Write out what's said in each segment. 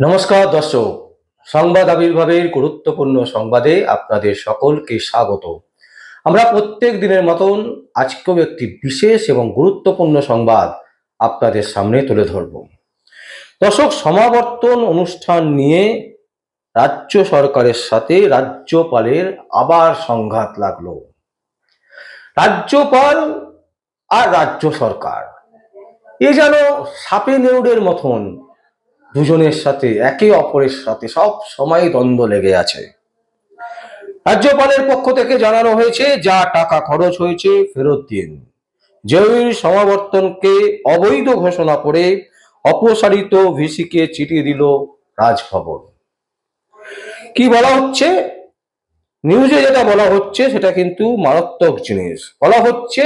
নমস্কার, দর্শক। সংবাদ আবির্ভাবের গুরুত্বপূর্ণ সংবাদে আপনাদের সকলকে স্বাগত। আমরা প্রত্যেক দিনের মতন আজকেও একটি বিশেষ এবং গুরুত্বপূর্ণ সংবাদ আপনাদের সামনে তুলে ধরব। দর্শক, সমাবর্তন অনুষ্ঠান নিয়ে রাজ্য সরকারের সাথে রাজ্যপালের আবার সংঘাত লাগল। রাজ্যপাল আর রাজ্য সরকার, এ যেন সাপে নেউড়ের মতন দুজনের সাথে, একে অপরের সাথে সব সময় দ্বন্দ্ব লেগে আছে। রাজ্যপালের পক্ষ থেকে জানানো হয়েছে, যা টাকা খরচ হয়েছে ফেরত দিন। জয়ীর সমাবর্তনকে অবৈধ ঘোষণা করে অপসারিত ভিসিকে চিঠি দিল রাজভবন। কি বলা হচ্ছে? নিউজে যেটা বলা হচ্ছে, সেটা কিন্তু মারাত্মক জিনিস। বলা হচ্ছে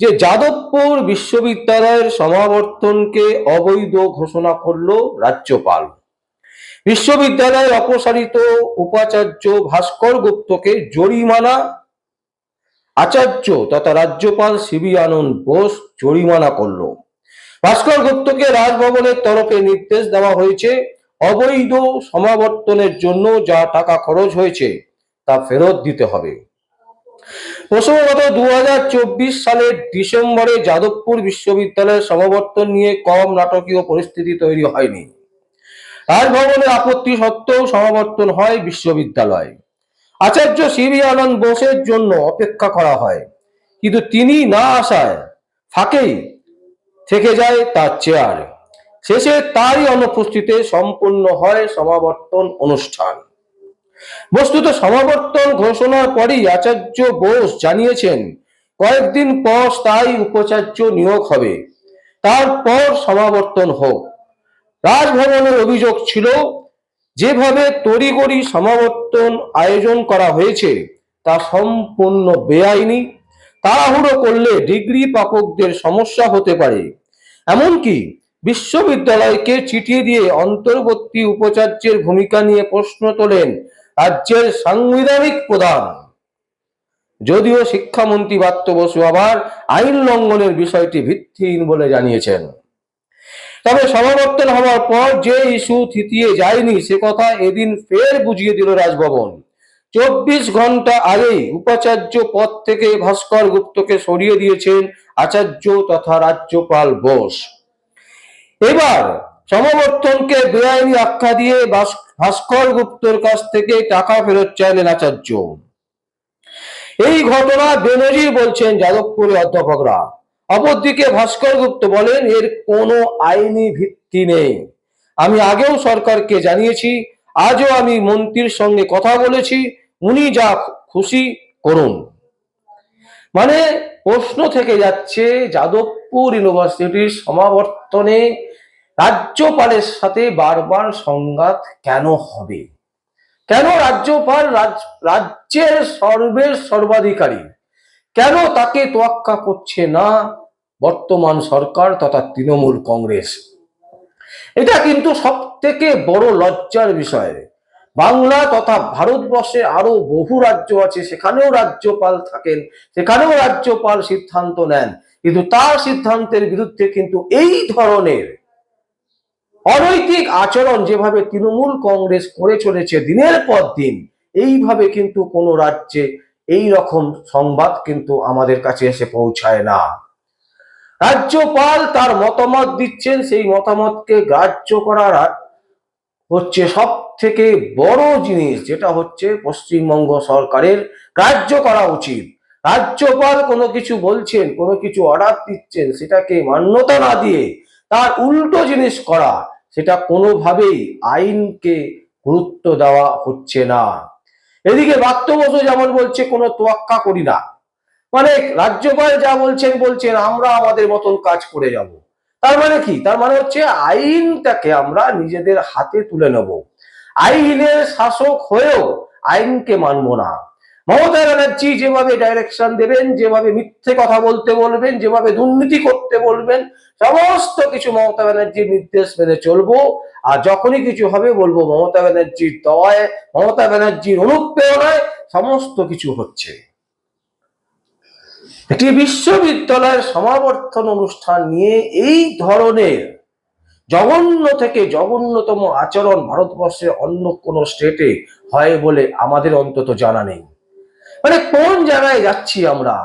যে যাদবপুর বিশ্ববিদ্যালয়ের সমাবর্তনকে অবৈধ ঘোষণা করল রাজ্যপাল। বিশ্ববিদ্যালয়ের অপসারিত উপাচার্য ভাস্কর গুপ্তকে জরিমানা, আচার্য তথা রাজ্যপাল সিবি আনন্দ বোস জরিমানা করল। ভাস্কর গুপ্তকে রাজভবনের তরফে নির্দেশ দেওয়া হয়েছে, অবৈধ সমাবর্তনের জন্য যা টাকা খরচ হয়েছে তা ফেরত দিতে হবে। প্রসঙ্গত দু সালের ডিসেম্বরে যাদবপুর বিশ্ববিদ্যালয়ের সমাবর্তন নিয়ে কম নাটকীয় পরিস্থিতি তৈরি হয়নি। রাজভবনের আপত্তি সত্ত্বেও সমাবর্তন হয় বিশ্ববিদ্যালয়। আচার্য সিবি আনন্দ বোসের জন্য অপেক্ষা করা হয়। কিন্তু তিনি না আসায় ফাঁকেই থেকে যায় তার চেয়ার। শেষে তারই অনুপস্থিতিতে সম্পূর্ণ হয় সমাবর্তন অনুষ্ঠান। বস্তুত সমাবর্তন ঘোষণার পরই আচার্য বোস জানিয়েছেন, কয়েকদিন পর স্থায়ী উপাচার্য নিয়োগ হবে। তারপর সমাবর্তন হোক। রাজভবনের অভিযোগ ছিল, যেভাবে তড়িগড়ি সমাবর্তন আয়োজন করা হয়েছে, তা সম্পূর্ণ বেআইনি। তাড়াহুড়ো করলে ডিগ্রি প্রাপকদের সমস্যা হতে পারে। এমনকি বিশ্ববিদ্যালয়কে চিঠি দিয়ে অন্তর্বর্তী উপাচার্যের ভূমিকা নিয়ে প্রশ্ন তোলেন রাজ্যের সাংবিধানিক প্রধান। যদিও শিক্ষামন্ত্রী বাত্য বসু আবার আইন লঙ্ঘনের বিষয়টি ভিত্তিহীন বলে জানিয়েছেন। তবে সমাবর্তন হওয়ার পর যে ইস্যু থিতিয়ে যায়নি, সে কথা এদিন ফের বুঝিয়ে দিল রাজভবন। চব্বিশ ঘণ্টা আগেই উপাচার্য পদ থেকে ভাস্কর গুপ্তকে সরিয়ে দিয়েছেন আচার্য তথা রাজ্যপাল বোস। এবার সমাবর্তনকে বেআইনি আখ্যা দিয়ে ভাস্কর গুপ্তর কাছ থেকে টাকা ফেরত চাইলেন আচার্য এই ঘটনা বেনজির বলছেন যাদবপুরের অধ্যাপকরা। অপরদিকে ভাস্কর গুপ্ত বলেন, এর কোনো আইনি ভিত্তি নেই। আমি আগেও সরকারকে জানিয়েছি, আজও আমি মন্ত্রীর সঙ্গে কথা বলেছি, উনি যা খুশি করুন। মানে প্রশ্ন থেকে যাচ্ছে, যাদবপুর ইউনিভার্সিটির সমাবর্তনে রাজ্যপালের সাথে বারবার সংঘাত কেন হবে? কেন রাজ্যপাল রাজ- রাজ্যের সর্বের সর্বাধিকারী? কেন তাকে তোয়াক্কা করছে না বর্তমান সরকার তথা তৃণমূল কংগ্রেস? এটা কিন্তু সব থেকে বড় লজ্জার বিষয়। বাংলা তথা ভারতবর্ষে আরও বহু রাজ্য আছে, সেখানেও রাজ্যপাল থাকেন, সেখানেও রাজ্যপাল সিদ্ধান্ত নেন। কিন্তু তার সিদ্ধান্তের বিরুদ্ধে কিন্তু এই ধরনের অনৈতিক আচরণ যেভাবে তৃণমূল কংগ্রেস করে চলেছে দিনের পর দিন, এইভাবে কিন্তু কোনো রাজ্যে এই রকম সংবাদ কিন্তু আমাদের কাছে এসে পৌঁছায় না। রাজ্যপাল তার মতামত দিচ্ছেন, সেই মতামতকে গ্রাহ্য করার হচ্ছে সব থেকে বড় জিনিস যেটা হচ্ছে পশ্চিমবঙ্গ সরকারের গ্রাহ্য করা উচিত। রাজ্যপাল কোনো কিছু বলছেন, কোনো কিছু অর্ডার দিচ্ছেন, সেটাকে মান্যতা না দিয়ে তার উল্টো জিনিস করা, সেটা কোনোভাবেই আইনকে গুরুত্ব দেওয়া হচ্ছে না। এদিকে বাক্য বসু যেমন বলছে, কোনো তোয়াক্কা করি না। মানে রাজ্যপাল যা বলছেন বলছেন, আমরা আমাদের মতন কাজ করে যাব। তার মানে কি? তার মানে হচ্ছে আইনটাকে আমরা নিজেদের হাতে তুলে নেব। আইনের শাসক হয়েও আইনকে মানবো না। মমতা ব্যানার্জি যেভাবে ডাইরেকশন দেবেন, যেভাবে মিথ্যে কথা বলতে বলবেন, যেভাবে দুর্নীতি করতে বলবেন, সমস্ত কিছু মমতা ব্যানার্জির নির্দেশ মেনে চলবো। আর যখনই কিছু হবে বলব মমতা ব্যানার্জির দওয়ায় মমতা ব্যানার্জির অনুপ্রেরণায় সমস্ত কিছু হচ্ছে। একটি বিশ্ববিদ্যালয়ের সমাবর্তন অনুষ্ঠান নিয়ে এই ধরনের জঘন্য থেকে জঘন্যতম আচরণ ভারতবর্ষের অন্য কোনো স্টেটে হয় বলে আমাদের অন্তত জানা নেই। মানে কোন জায়গায় যাচ্ছি আমরা?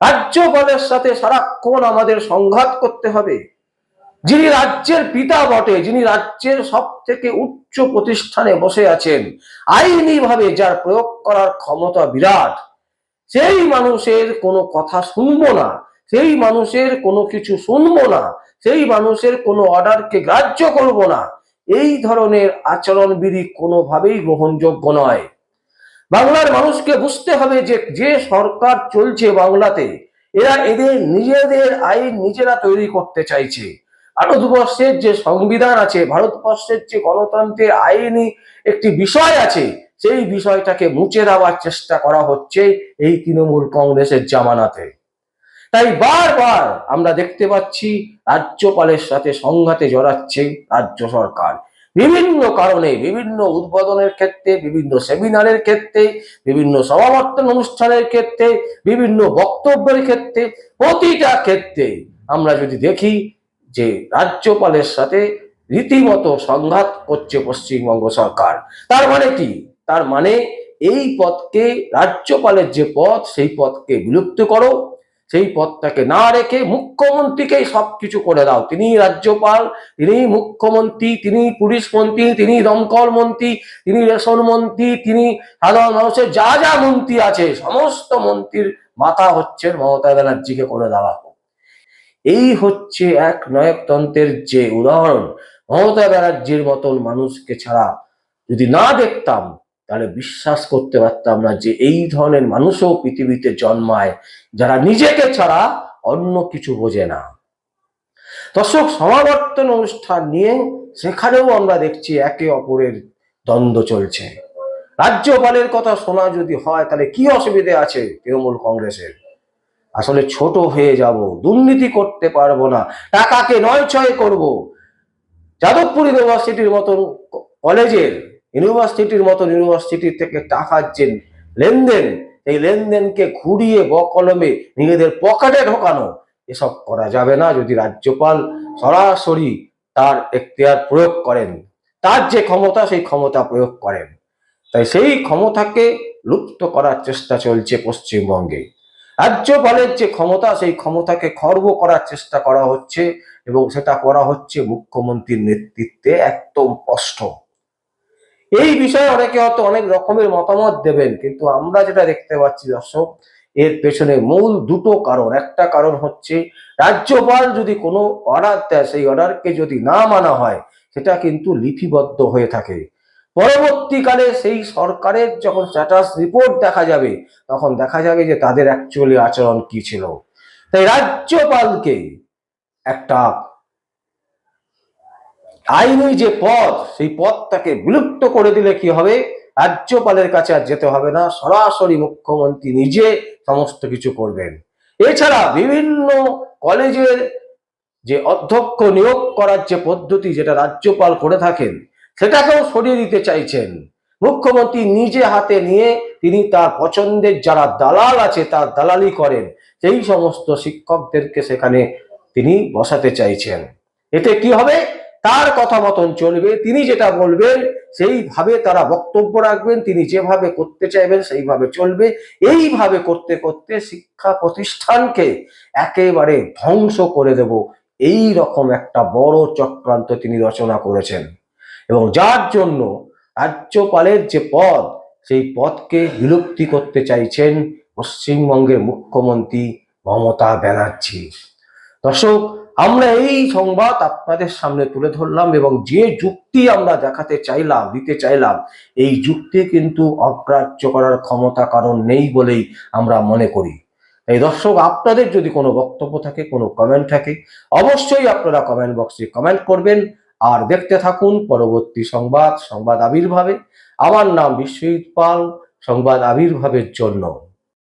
রাজ্যপালের সাথে সারাক্ষণ আমাদের সংঘাত করতে হবে। যিনি রাজ্যের পিতা বটে, যিনি রাজ্যের সব থেকে উচ্চ প্রতিষ্ঠানে বসে আছেন আইনি ভাবে যার প্রয়োগ করার ক্ষমতা বিরাট, সেই মানুষের কোনো কথা শুনব না, সেই মানুষের কোনো কিছু শুনব না, সেই মানুষের কোনো অর্ডারকে গ্রাহ্য করব না, এই ধরনের আচরণবিধি কোনোভাবেই গ্রহণযোগ্য নয়। বাংলার মানুষকে বুঝতে হবে যে যে সরকার চলছে বাংলাতে, এরা এদের নিজেদের আইন নিজেরা তৈরি করতে চাইছে। ভারতবর্ষের যে সংবিধান আছে, ভারতবর্ষের যে গণতন্ত্রের আইনি একটি বিষয় আছে, সেই বিষয়টাকে মুছে দেওয়ার চেষ্টা করা হচ্ছে এই তৃণমূল কংগ্রেসের জামানাতে। তাই বারবার আমরা দেখতে পাচ্ছি, রাজ্যপালের সাথে সংঘাতে জড়াচ্ছে রাজ্য সরকার। বিভিন্ন কারণে, বিভিন্ন উদ্বোধনের ক্ষেত্রে, বিভিন্ন সেমিনারের ক্ষেত্রে, বিভিন্ন সমাবর্তন অনুষ্ঠানের ক্ষেত্রে, বিভিন্ন বক্তব্যের ক্ষেত্রে, প্রতিটা ক্ষেত্রে আমরা যদি দেখি যে রাজ্যপালের সাথে রীতিমতো সংঘাত করছে পশ্চিমবঙ্গ সরকার, তার মানে কি? তার মানে এই পদকে রাজ্যপালের যে পদ সেই পদকে বিলুপ্ত করো সেই পদটাকে না রেখে মুখ্যমন্ত্রীকেই সবকিছু করে দাও। তিনি রাজ্যপাল, তিনি মুখ্যমন্ত্রী, তিনি পুলিশ মন্ত্রী, তিনি দমকল মন্ত্রী, তিনি রেশন মন্ত্রী, তিনি সাধারণ মানুষের যা যা মন্ত্রী আছে, সমস্ত মন্ত্রীর মাথা হচ্ছে মমতা ব্যানার্জিকে করে দেওয়া হোক। এই হচ্ছে এক নায়কতন্ত্রের যে উদাহরণ। মমতা ব্যানার্জির মতন মানুষকে ছাড়া যদি না দেখতাম তাহলে বিশ্বাস করতে পারতাম না যে এই ধরনের মানুষও পৃথিবীতে জন্মায় যারা নিজেকে ছাড়া অন্য কিছু বোঝে না। দর্শক, সমাবর্তন অনুষ্ঠান নিয়ে সেখানেও আমরা দেখছি একে অপরের দ্বন্দ্ব চলছে। রাজ্যপালের কথা শোনা যদি হয়, তাহলে কি অসুবিধে আছে তৃণমূল কংগ্রেসের? আসলে ছোট হয়ে যাব, দুর্নীতি করতে পারব না, টাকাকে নয় ছয় করব। যাদবপুর ইউনিভার্সিটির মতন কলেজের ইউনিভার্সিটির মতন ইউনিভার্সিটি থেকে টাকার যে লেনদেন এই লেনদেনকে ঘুরিয়ে বকলমে নিজেদের পকেটে ঢোকানো, এসব করা যাবে না। যদি রাজ্যপাল সরাসরি তার এখতিয়ার প্রয়োগ করেন, তার যে ক্ষমতা, সেই ক্ষমতা প্রয়োগ করেন। তাই সেই ক্ষমতাকে লুপ্ত করার চেষ্টা চলছে পশ্চিমবঙ্গে। রাজ্যপালের যে ক্ষমতা, সেই ক্ষমতাকে খর্ব করার চেষ্টা করা হচ্ছে এবং সেটা করা হচ্ছে মুখ্যমন্ত্রীর নেতৃত্বে। একদম স্পষ্ট। এই বিষয়ে অনেকে হয়তো অনেক রকমের মতামত দেবেন, কিন্তু আমরা যেটা দেখতে পাচ্ছি দর্শক, এর পেছনে মূল দুটো কারণ। একটা কারণ হচ্ছে, রাজ্যপাল যদি কোনো অর্ডার দেয়, সেই অর্ডারকে যদি না মানা হয়, সেটা কিন্তু লিপিবদ্ধ হয়ে থাকে। পরবর্তীকালে সেই সরকারের যখন স্ট্যাটাস রিপোর্ট দেখা যাবে, তখন দেখা যাবে যে তাদের অ্যাকচুয়ালি আচরণ কি ছিল। তাই রাজ্যপালকে একটা আইনি যে পদ সেই পদটাকে বিলুপ্ত করে দিলে কি হবে? রাজ্যপালের কাছে আর যেতে হবে না, সরাসরি মুখ্যমন্ত্রী নিজে সমস্ত কিছু করবেন। এছাড়া বিভিন্ন কলেজের যে অধ্যক্ষ নিয়োগ করার যে পদ্ধতি যেটা রাজ্যপাল করে থাকেন, সেটাকেও সরিয়ে দিতে চাইছেন। মুখ্যমন্ত্রী নিজে হাতে নিয়ে তিনি তার পছন্দের যারা দালাল আছে, তার দালালি করেন, সেই সমস্ত শিক্ষকদেরকে সেখানে তিনি বসাতে চাইছেন। এতে কি হবে? তার কথা মতন চলবে, তিনি যেটা বলবেন, সেইভাবে তারা বক্তব্য রাখবেন, তিনি যেভাবে করতে চাইবেন, সেইভাবে চলবে। এইভাবে করতে করতে শিক্ষা প্রতিষ্ঠানকে একেবারে ধ্বংস করে দেব। এই রকম একটা বড় চক্রান্ত তিনি রচনা করেছেন। এবং যার জন্য রাজ্যপালের যে পদ, সেই পদকে বিলুপ্তি করতে চাইছেন পশ্চিমবঙ্গের মুখ্যমন্ত্রী মমতা ব্যানার্জি। দর্শক আমরা এই সংবাদ আপনাদের সামনে তুলে ধরলাম এবং যে যুক্তি আমরা দেখাতে চাইলাম, দিতে চাইলাম, এই যুক্তি কিন্তু অগ্রাহ্য করার ক্ষমতা কারণ নেই বলেই আমরা মনে করি। এই দর্শক, আপনাদের যদি কোনো বক্তব্য থাকে, কোনো কমেন্ট থাকে, অবশ্যই আপনারা কমেন্ট বক্সে কমেন্ট করবেন। আর দেখতে থাকুন পরবর্তী সংবাদ সংবাদ আবির্ভাবে। আমার নাম বিশ্বজিৎ পাল, সংবাদ আবির্ভাবের জন্য।